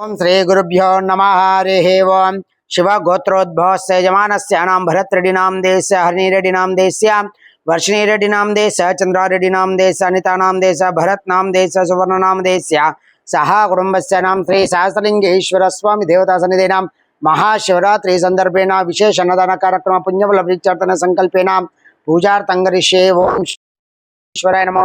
ओम श्री गुरुभ्यो नमः। हरिः ओम्। शिवगोत्रोद्भवस्य यमानस्यानां भरतरेडिनां देश हरिनिरेडिनां देश्यां वर्षिणीरेडिनां देश चन्द्रारेडिनां देश अनितानां देश भरतनां देश सुवर्णनां देश्या सः कुटुम्बस्य नाम श्रीशास्त्रलिङ्गेश्वरस्वामिदेवतासन्निधीनां महाशिवरात्रिसन्दर्भेण विशेषन्नदानकार्यक्रम पुण्यबलभिचर्तनसङ्कल्पेन पूजार्थङ्गरिष्ये ओम ईश्वराय नमः।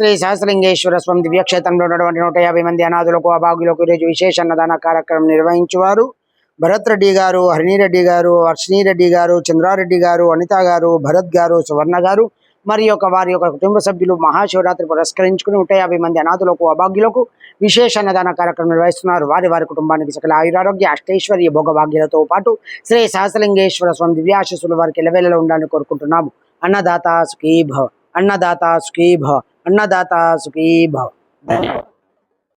శ్రీ సహస్రలింగేశ్వర స్వామి దివ్యక్షేత్రంలో ఉన్నటువంటి నూట యాభై మంది అనాథులకు అభాగులకు ఈరోజు విశేష అన్నదాన కార్యక్రమం నిర్వహించేవారు. భరత్ రెడ్డి గారు హరిణిరెడ్డి గారు అర్షణీరెడ్డి గారు చంద్రారెడ్డి గారు అనిత గారు భరత్ గారు సువర్ణ గారు మరి యొక్క వారి యొక్క కుటుంబ సభ్యులు మహాశివరాత్రి పురస్కరించుకుని నూట యాభై మంది అనాథులకు అభాగ్యులకు విశేష అన్నదాన కార్యక్రమం నిర్వహిస్తున్నారు. వారి వారి కుటుంబానికి సకల ఆయురారోగ్య అష్టైశ్వర్య భోగభాగ్యాలతో పాటు శ్రీ సహస్రలింగేశ్వర స్వామి దివ్యాశిస్సులు వారికి ఎలవేళలో ఉండాలని కోరుకుంటున్నాము. అన్నదాత సుఖీభవ అన్నదాత సుఖీభవ. अन्नदाता सुखी भव। धन्यवाद।